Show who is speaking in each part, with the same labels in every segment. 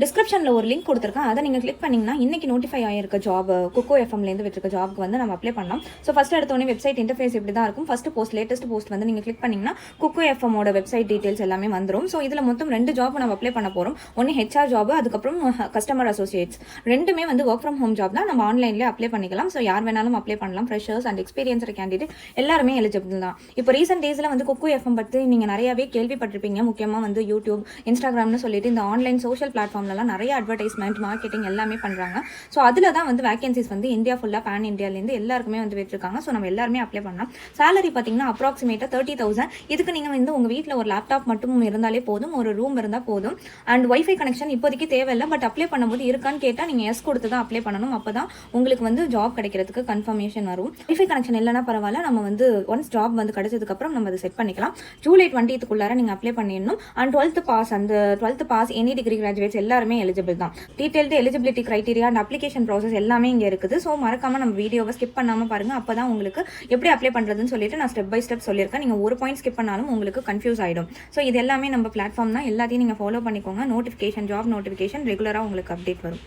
Speaker 1: டிஸ்கிரிப்ஷனில் ஒரு லிங்க் கொடுத்துருக்கேன். அதை நீங்கள் கிளிக் பண்ணிங்கன்னா இன்றைக்கி நோட்டிஃபை ஆகிருக்க ஜாப் குக்கோ எஃப்எம்லேருந்து விட்டுருக்க ஜாப்க்கு வந்து நம்ம அப்ளை பண்ணலாம். ஸோ ஃபஸ்ட் எடுத்தோடனே வெப்சைட் இன்டர்ஃபேஸ் இப்படி தான் இருக்கும்? ஃபஸ்ட்டு போஸ்ட் லேட்டஸ்ட் போஸ்ட் வந்து நீங்கள் கிளிக் பண்ணிங்கன்னா குக்கோ எஃப்எம்மோட வெப்சைட் டீட்டெயில்ஸ் எல்லாமே வந்துடும் ஸோ இதில் மொத்தம் ரெண்டு ஜாப் நம்ம அப்ளை பண்ண போகிறோம் ஒன்று ஹெச்ஆர் ஜாப் அதுக்கப்புறம் கஸ்டமர் அசோசியேட்ஸ் ரெண்டுமே வந்து ஒர்க் ஃப்ரம் ஹோம் ஜாப் தான். நம்ம ஆன்லைன்லேயே அப்ளை பண்ணிக்கலாம். ஸோ யார் வேணாலும் அப்ளை பண்ணலாம். ஃப்ரெஷர்ஸ் அண்ட் எக்ஸ்பீரியன்ஸ் கேண்டிடேட் எல்லாருமே எலிஜிபிள் தான். இப்போ ரீசெண்ட் டேஸில் வந்து குக்கோ எஃப்எம் பற்றி நீங்கள் நிறையாவே கேள்விப்பட்டிருப்பீங்க. முக்கியமாக வந்து யூடியூப் இன்ஸ்டாகிராம்னு சொல்லிட்டு இந்த ஆன்லைன் சோஷியல் பிளாட்ஃபார்ம் பிளாட்ஃபார்ம்லலாம் நிறைய அட்வர்டைஸ்மெண்ட் மார்க்கெட்டிங் எல்லாமே பண்ணுறாங்க ஸோ அதில் தான் வந்து வேகன்சிஸ் வந்து இந்தியா ஃபுல்லாக பேன் இந்தியாவிலேருந்து எல்லாருக்குமே வந்து விட்டுருக்காங்க. ஸோ நம்ம எல்லாருமே அப்ளை பண்ணலாம். சேலரி பார்த்தீங்கன்னா அப்ராக்சிமேட்டாக தேர்ட்டி தௌசண்ட் இதுக்கு நீங்கள் வந்து உங்கள் வீட்டில் ஒரு லேப்டாப் மட்டும் இருந்தாலே போதும். ஒரு ரூம் இருந்தால் போதும். அண்ட் ஒய்ஃபை கனெக்ஷன் இப்போதைக்கு தேவையில்லை. பட் அப்ளை பண்ணும்போது இருக்கான்னு கேட்டால் நீங்கள் எஸ் கொடுத்து தான் அப்ளை பண்ணணும். அப்போ தான் உங்களுக்கு வந்து ஜாப் கிடைக்கிறதுக்கு கன்ஃபர்மேஷன் வரும். ஒய்ஃபை கனெக்ஷன் இல்லைனா பரவாயில்ல. நம்ம வந்து ஒன்ஸ் ஜாப் வந்து கிடைச்சதுக்கப்புறம் நம்ம அதை செட் பண்ணிக்கலாம். ஜூலை டுவெண்ட்டித்துக்குள்ளார நீங்கள் அப்ளை பண்ணிடணும். அண்ட் டுவெல்த் பாஸ் அந்த twelfth pass any degree graduates எல்லாருமே எலிஜிபிள் தான். Detailed eligibility criteria and application process எல்லாமே இங்கே இருக்குது. ஸோ மறக்காம நம்ம வீடியோவை ஸ்கிப் பண்ணாமல் பாருங்க. அப்போ தான் உங்களுக்கு எப்படி அப்ளை பண்ணுறதுன்னு சொல்லிட்டு நான் ஸ்டெப் பை ஸ்டெப் சொல்லியிருக்கேன். நீங்கள் ஒரு பாயிண்ட் ஸ்கிப் பண்ணாலும் உங்களுக்கு கன்ஃபியூஸ் ஆகிடும் ஸோ இது எல்லாமே நம்ம பிளாட்ஃபார்ம் தான். எல்லாத்தையும் நீங்கள் ஃபாலோ பண்ணிக்கோங்க. நோட்டிஃபிகேஷன் ஜாப் நோட்டிஃபிகேஷன் ரெகுலராக உங்களுக்கு அப்டேட் வரும்.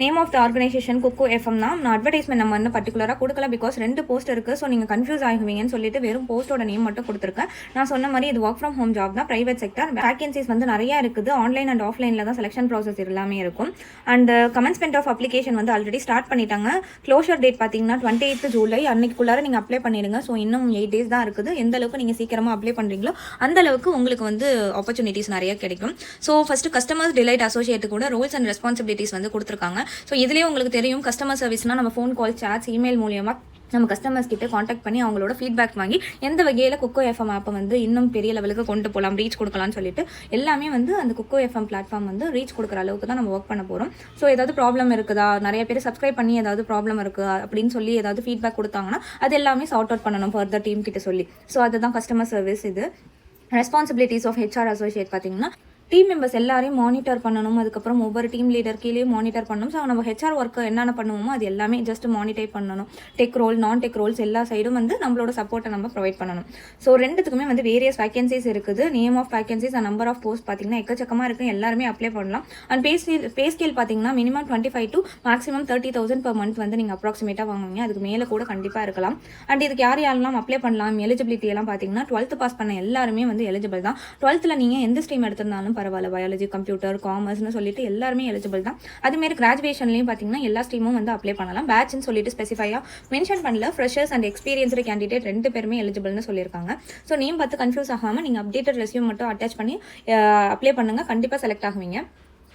Speaker 1: Name of the organization Kuku FM தான். நான் அட்வர்டைஸ்மெண்ட் நம்ம வந்து பர்டிகுலராக கொடுக்கல பிகாஸ் ரெண்டு போஸ்ட் இருக்குது ஸோ நீங்கள் கன்ஃபியூஸ் ஆகுவீங்கன்னு சொல்லிட்டு வெறும் போஸ்ட்டோட நேம் மட்டும் கொடுத்துருக்கேன். நான் சொன்ன மாதிரி இது ஒர்க் ஃப்ரம் ஹோம் ஜாப் தான். ப்ரைவேட் செக்டர் வேகன்சிஸ் வந்து நிறையா இருக்குது. ஆன்லைன் அண்ட் ஆஃப்லைனில் தான் செலெக்ஷன் ப்ராசஸ் எல்லாமே இருக்கும். அண்ட் கமென்ஸ்மெண்ட் ஆஃப் அப்ளிகேஷன் வந்து ஆல்ரெடி ஸ்டார்ட் பண்ணிட்டாங்க. க்ளோஷர் டேட் பார்த்தீங்கன்னா டுவெண்ட்டி எய்த் ஜூலை அன்னைக்குள்ளார நீங்கள் அப்ளை பண்ணிடுங்க. ஸோ இன்னும் எயிட் டேஸ் தான் இருக்குது. எந்த அளவுக்கு நீங்கள் சீக்கிரமாக அப்ளை பண்ணுறீங்களோ அந்த அளவுக்கு உங்களுக்கு வந்து ஆப்பர்ச்சுனிட்டிஸ் நிறைய கிடைக்கும். So first customers delight associate கூட ரோல்ஸ் அண்ட் ரெஸ்பான்சிபிலிட்டிஸ் வந்து கொடுத்துருக்காங்க. ஸோ இதுலேயே உங்களுக்கு தெரியும் கஸ்டமர் சர்வீஸ்னால் நம்ம ஃபோன் கால் சேட்ஸ் இமெயில் மூலியமாக நம்ம கஸ்டமர்ஸ் கிட்ட காண்டாக்ட் பண்ணி அவங்களோட ஃபீட்பேக் வாங்கி எந்த வகையில் குக்கோ எஃப்எம் ஆப்பை வந்து இன்னும் பெரிய லெவலுக்கு கொண்டு போகலாம் ரீச் கொடுக்கலாம்னு சொல்லிட்டு எல்லாமே வந்து அந்த குக்கோ எஃப்எம் பிளாட்ஃபார்ம் வந்து ரீச் கொடுக்குற அளவுக்கு தான் நம்ம ஒர்க் பண்ண போகிறோம் ஸோ ஏதாவது ப்ராப்ளம் இருக்குதா? நிறைய பேர் சப்ஸ்கிரைப் பண்ணி ஏதாவது ப்ராப்ளம் இருக்குது அப்படின்னு சொல்லி ஏதாவது ஃபீட்பேக் கொடுத்தாங்கன்னா அது எல்லாமே சார்ட் அவுட் பண்ணணும் ஃபர்தர் டீம் கிட்ட சொல்லி. ஸோ அதுதான் கஸ்டமர் சர்வீஸ் இது. ரெஸ்பான்சிபிலிட்டிஸ் ஆஃப் ஹெச்ஆர் அசோசியேட் பார்த்தீங்கன்னா டீம் மெம்பர்ஸ் எல்லாரையும் மானிட்டர் பண்ணணும். அதுக்கப்புறம் ஒவ்வொரு டீம் லீடர் கீழே மானிட்டர் பண்ணணும். ஸோ நம்ம ஹெச்ஆர் ஒர்க்கு என்னென்ன பண்ணுவோமோ அது எல்லாமே ஜஸ்ட் மானிட்டர் பண்ணணும். Tech role non tech roles எல்லா சைடும் வந்து நம்மளோட சப்போர்ட்டை நம்ம ப்ரொவைட் பண்ணணும். ஸோ ரெண்டுத்துக்குமே வந்து வேரியஸ் வேகன்சிஸ் இருக்குது. Name of vacancies and number of post பார்த்தீங்கன்னா எக்கச்சக்கமாக இருக்குது எல்லாருமே அப்ளை பண்ணலாம். And pay scale pay scale பார்த்தீங்கன்னா minimum twenty five to maximum thirty thousand per month வந்து நீங்கள் அப்ராக்சிமேட்டாக வாங்குவீங்க. அதுக்கு மேலே கூட கண்டிப்பாக இருக்கலாம். அண்ட் இதுக்கு யார் யாரெல்லாம் அப்ளை பண்ணலாம்? எலிஜிபிலிட்டி எல்லாம் பார்த்தீங்கன்னா டுவெல்த் பாஸ் பண்ண எல்லாருமே வந்து எலிஜிபிள் தான். டுவெல்த்தில் நீங்கள் எந்த ஸ்ட்ரீம் எடுத்திருந்தாலும் பரவாயில்ல பயாலஜி கம்ப்யூட்டர் காமர்ஸ்னு சொல்லிட்டு எல்லாருமே எலிஜிபிள் தான். அதுமாரி கிராஜுவேஷன்லையும் பார்த்தீங்கன்னா எல்லா ஸ்ட்ரீமும் வந்து அப்ளை பண்ணலாம். பேட்ச்னு சொல்லிட்டு ஸ்பெசிஃபையாக மென்ஷன் பண்ணல. ஃப்ரெஷர்ஸ் அண்ட் எக்ஸ்பீரியன்ஸ்டு கேண்டிடேட் ரெண்டு பேருமே எலிஜிபிள்னு சொல்லியிருக்காங்க. ஸோ நேம் பார்த்து கன்ஃபியூஸ் ஆகாமல் நீங்கள் அப்டேட்டட் ரெசியூம் மட்டும் அட்டாச் பண்ணி அப்ளை பண்ணுங்கள் கண்டிப்பாக செலக்ட் ஆகுவீங்க.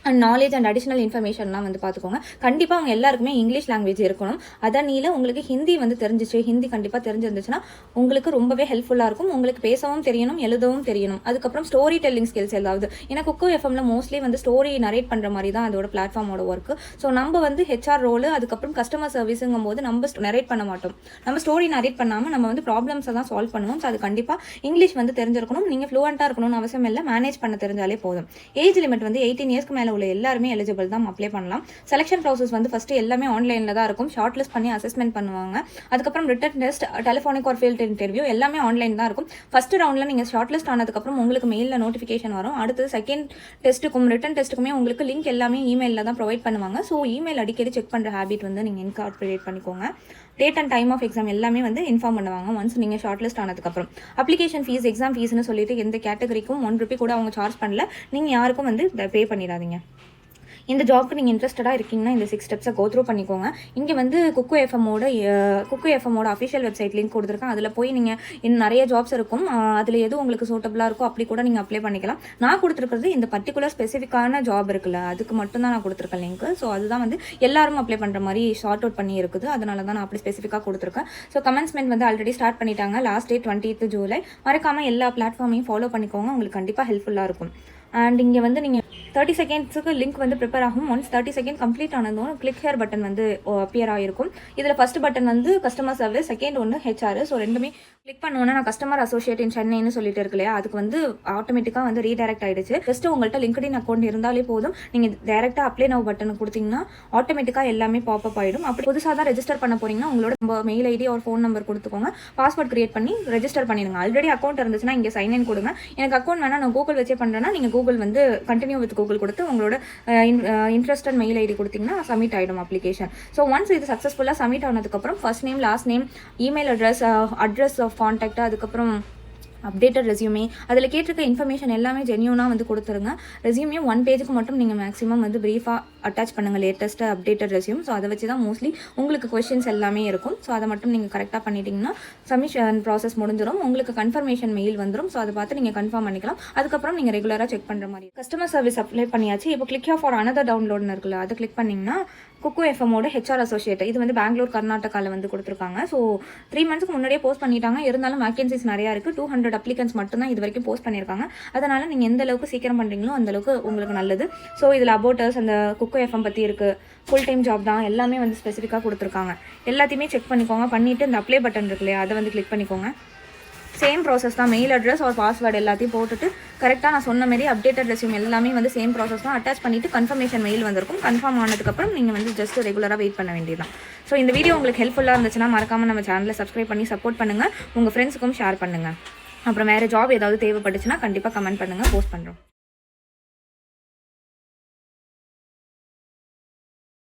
Speaker 1: அண்ட் நாலேஜ் அண்ட் அடிஷனல் இன்ஃபர்மேஷன்லாம் வந்து பார்த்துக்கோங்க. கண்டிப்பாக அவங்க எல்லாருக்குமே இங்கிலீஷ் லாங்குவேஜ் இருக்கணும். அதனில உங்களுக்கு ஹிந்தி வந்து தெரிஞ்சிச்சு. ஹிந்தி கண்டிப்பாக தெரிஞ்சிருந்துச்சுன்னா உங்களுக்கு ரொம்பவே ஹெல்ப்ஃபுல்லாக இருக்கும். உங்களுக்கு பேசவும் தெரியணும் எழுதவும் தெரியணும். அதுக்கப்புறம் ஸ்டோரி டெல்லிங் ஸ்கில்ஸ் ஏதாவது. ஏன்னா குக்கோ எஃப்எம்ல மோஸ்ட்லி வந்து ஸ்டோரி நரேட் பண்ணுற மாதிரி தான் அதோட பிளாட்ஃபார்மோட ஒர்க்கு ஸோ நம்ம வந்து ஹெச்ஆர் ரோலு அதுக்கப்புறம் கஸ்டமர் சர்வீஸுங்கும் போது நம்ம நரேட் பண்ண மாட்டோம். நம்ம ஸ்டோரி நரேட் பண்ணாமல் நம்ம வந்து ப்ராப்ளம்ஸை தான் சால்வ் பண்ணுவோம். ஸோ அது கண்டிப்பாக இங்கிலீஷ் வந்து தெரிஞ்சிருக்கணும். நீங்கள் ஃப்ளூவெண்ட்டாக இருக்கணும்னு அவசியம் இல்லை. மேனேஜ் பண்ண தெரிஞ்சாலே போதும். ஏஜ் லிமிட் வந்து எயிட்டீன் இயர்ஸ்க்கு மேலே உள்ள எல்லாருமே எலிஜிபிள் தான் அப்ளை பண்ணலாம். செலெக்ஷன் ப்ராசஸ் வந்து ஃபஸ்ட்டு எல்லாமே ஆன்லைனில் தான் இருக்கும். ஷார்ட் லிஸ்ட் பண்ணி அசஸ்மெண்ட் பண்ணுவாங்க. அதுக்கப்புறம் ரிட்டன் டெஸ்ட் டெலிஃபோனிக் ஒரு ஃபீல்ட் இன்டர்வியூ எல்லாமே ஆன்லைன் தான் இருக்கும். ஃபர்ஸ்ட் ரவுண்டில் நீங்கள் ஷார்ட் லிஸ்ட் ஆனதுக்கப்புறம் உங்களுக்கு மெயிலில் நோட்டிஃபிகேஷன் வரும். அடுத்தது செகண்ட் டெஸ்ட்டுக்கும் ரிட்டன் டெஸ்ட்டுக்குமே உங்களுக்கு லிங்க் எல்லாமே இமெயிலில் தான் ப்ரொவைட் பண்ணுவாங்க. ஸோ இமெயில் அடிக்கடி செக் பண்ணுற ஹேபிட் வந்து நீங்கள் இன்கார்பரேட் பண்ணிக்கோங்க. Date and time of exam எல்லாமே வந்து இன்ஃபார்ம் பண்ணுவாங்க. ஒன்ஸ் நீங்கள் ஷார்ட் லிஸ்ட் ஆனதுக்கப்புறம் அப்ளிகேஷன் ஃபீஸ் எக்ஸாம் ஃபீஸ்னு சொல்லிட்டு எந்த கேட்டகரிக்கும் ஒன் ருபி கூட அவங்க சார்ஜ் பண்ணல. நீங்கள் யாருக்கும் வந்து பே பண்ணிடாதீங்க. இந்த ஜாப்க்கு நீங்கள் இன்ட்ரெஸ்டடாக இருக்கீங்கன்னா இந்த சிக்ஸ் ஸ்டெப்ஸை கோ த்ரூ பண்ணிக்கோங்க. இங்கே வந்து குக்கு எஃப்எம்மோட குக்கு எஃப்எம்மோட அஃபிஷியல் வெப்சைட் லிங்க் கொடுத்துருக்கேன். அதில் போய் நீங்கள் இன்னும் நிறைய ஜாப்ஸ் இருக்கும். அதில் எது உங்களுக்கு சூட்டபுளாக இருக்கோ அப்படி கூட நீங்கள் அப்ளை பண்ணிக்கலாம். நான் கொடுத்துருக்கிறது இந்த பர்டிகுலர் ஸ்பெசிஃபிக்கான ஜாப் இருக்குல்ல அதுக்கு மட்டும் தான் நான் கொடுத்துருக்கேன் லிங்க் ஸோ அதுதான் வந்து எல்லாரும் அப்ளை பண்ணுற மாதிரி ஷார்ட் அவுட் பண்ணி இருக்குது. அதனால தான் நான் அப்படி ஸ்பெசிஃபிக்காக கொடுத்துருக்கேன். ஸோ கமெண்ட்ஸ்மெண்ட் வந்து ஆல்ரெடி ஸ்டார்ட் பண்ணிட்டாங்க. லாஸ்ட் டே டுவெண்ட்டி ஜூலை மறக்காமல் எல்லா பிளாட்ஃபார்மையும் ஃபாலோ பண்ணிக்கோங்க. உங்களுக்கு கண்டிப்பாக ஹெல்ப்ஃபுல்லாக இருக்கும். அண்ட் இங்கே வந்து நீங்கள் தேர்ட்டி செகண்ட்ஸுக்கு லிங்க் வந்து ப்ரிப்பேர் ஆகும். ஒன்ஸ் தேர்ட்டி செகண்ட் கம்ப்ளீட் ஆனதும் கிளிக் ஹேர் பட்டன் வந்து அப்பியர் ஆகிருக்கும் இதில் ஃபர்ஸ்ட் பட்டன் வந்து கஸ்டமர் சர்வீஸ் செகண்ட் ஒன்று ஹெச்ஆர் ஸோ ரெண்டுமே கிளிக் பண்ணோன்னா நான் கஸ்டமர் அசோசியேட் இன் சென்னைன்னு சொல்லிட்டு இருக்கு இல்லையா? அதுக்கு வந்து ஆட்டோமேட்டிக்காக வந்து ரீடைரக்ட் ஆயிடுச்சு. ஜஸ்ட் உங்கள்கிட்ட லிங்க்டின் அக்கௌண்ட் இருந்தாலே போதும். நீங்கள் டேரெக்டாக அப்ளை நவ் பட்டன் கொடுத்தீங்கன்னா ஆட்டோமேட்டிக்காக எல்லாமே பாப்அப் ஆகிடும் அப்படி புதுசாக தான் ரெஜிஸ்டர் பண்ண போறீங்கன்னா உங்களோட மெயில் ஐடி ஒரு ஃபோன் நம்பர் கொடுத்துக்கோங்க. பாஸ்வேர்ட் கிரியேட் பண்ணி ரெஜிஸ்டர் பண்ணிடுங்க. ஆல்ரெடி அக்கௌண்ட் இருந்துச்சுன்னா இங்கே சைன் இன் கொடுங்க. எனக்கு அக்கௌண்ட் வேணால் நான் கூகுள் வச்சே பண்ணுறேன்னா நீங்கள் கூகுள் வந்து கண்டினியூ வித் கூகுள் கொடுத்து உங்களோட இன்ட்ரெஸ்டட் மெயில் ஐடி கொடுத்தீங்கன்னா சப்மிட் ஆகிடும் அப்ளிகேஷன் ஸோ ஒன்ஸ் இது சக்ஸஸ்ஃபுல்லாக சப்மிட் ஆனதுக்கப்புறம் first name last name email address address of contact அதுக்கப்புறம் அப்டேட்டட் ரெஸ்யூமே அதில் கேட்டிருக்க இன்ஃபர்மேஷன் எல்லாமே ஜென்யூனாக வந்து கொடுத்துருங்க. ரெஸ்யூமையும் ஒன் பேஜுக்கு மட்டும் நீங்கள் மேக்ஸிமம் வந்து ப்ரீஃபாக அட்டாச் பண்ணுங்கள் லேட்டஸ்ட்டு அப்டேட்டட் ரெஸ்யூம் ஸோ அதை வச்சு தான் மோஸ்ட்லி உங்களுக்கு கொஷின்ஸ் எல்லாமே இருக்கும். ஸோ அதை மட்டும் நீங்கள் கரெக்டாக பண்ணிட்டீங்கன்னா சப்மிஷன் ப்ராசஸ் முடிஞ்சிடும் உங்களுக்கு கன்ஃபர்மேஷன் மெயில் வந்துடும் ஸோ அதை பார்த்து நீங்கள் கன்ஃபார்ம் பண்ணிக்கலாம். அதுக்கப்புறம் நீங்கள் ரெகுலராக செக் பண்ணுற மாதிரி கஸ்டமர் சர்வீஸ் அப்ளை பண்ணியாச்சு. இப்போ கிளிக் ஃபார் அனதர் டவுன்லோட்னு இருக்குல்ல அதை கிளிக் பண்ணிங்கன்னா குக்கு எஃப்எம்மோட ஹெச்ஆர் அசோசியேட் இது வந்து பெங்களூர் கர்நாடகாவில் வந்து கொடுத்துருக்காங்க. ஸோ த்ரீ மந்த்ஸ்க்கு முன்னாடியே போஸ்ட் பண்ணிட்டாங்க. இருந்தாலும் வேகன்சிஸ் நிறையா இருக்குது டூ ஹண்ட்ரட் அப்ளிகன்ஸ் மட்டும்தான் இது வரைக்கும் போஸ்ட் பண்ணியிருக்காங்க. அதனால் நீங்கள் எந்த அளவுக்கு சீக்கிரம் பண்ணுறீங்களோ அந்தளவுக்கு உங்களுக்கு நல்லது. ஸோ இதில் அபோட்டர்ஸ் அந்த குக்கு எஃப்எம் பற்றி இருக்குது ஃபுல் டைம் ஜாப் தான். எல்லாமே வந்து ஸ்பெசிஃபிக்காக கொடுத்துருக்காங்க. எல்லாத்தையுமே செக் பண்ணிக்கோங்க. பண்ணிவிட்டு இந்த அப்ளை பட்டன் இருக்கு இல்லையா அதை வந்து கிளிக் பண்ணிக்கோங்க. சேம் ப்ராசஸ் தான். மெயில் அட்ரஸ் ஒரு பாஸ்வேர்டு எல்லாத்தையும் போட்டுட்டு கரெக்டாக நான் சொன்ன மாதிரி அப்டேட்டட் ரெஸ்யூம் எல்லாமே வந்து சேம் ப்ராசஸ் தான். அட்டாச் பண்ணிவிட்டு கன்ஃபர்மேஷன் மெயில் வந்திருக்கும். கன்ஃபார்ம் ஆனதுக்கப்புறம் நீங்கள் வந்து ஜஸ்ட் ரெகுலராக வெயிட் பண்ண வேண்டியதான் ஸோ இந்த வீடியோ உங்களுக்கு ஹெல்ப்ஃபுல்லாக இருந்துச்சுன்னா மறக்காமல் நம்ம சேனலை சப்ஸ்கிரைப் பண்ணி சப்போர்ட் பண்ணுங்கள் உங்கள் ஃப்ரெண்ட்ஸுக்கும் ஷேர் பண்ணுங்கள் அப்புறம் வேறு ஜாப் ஏதாவது தேவைப்பட்டுச்சுன்னா கண்டிப்பாக கமெண்ட் பண்ணுங்கள் போஸ்ட் பண்ணுறோம்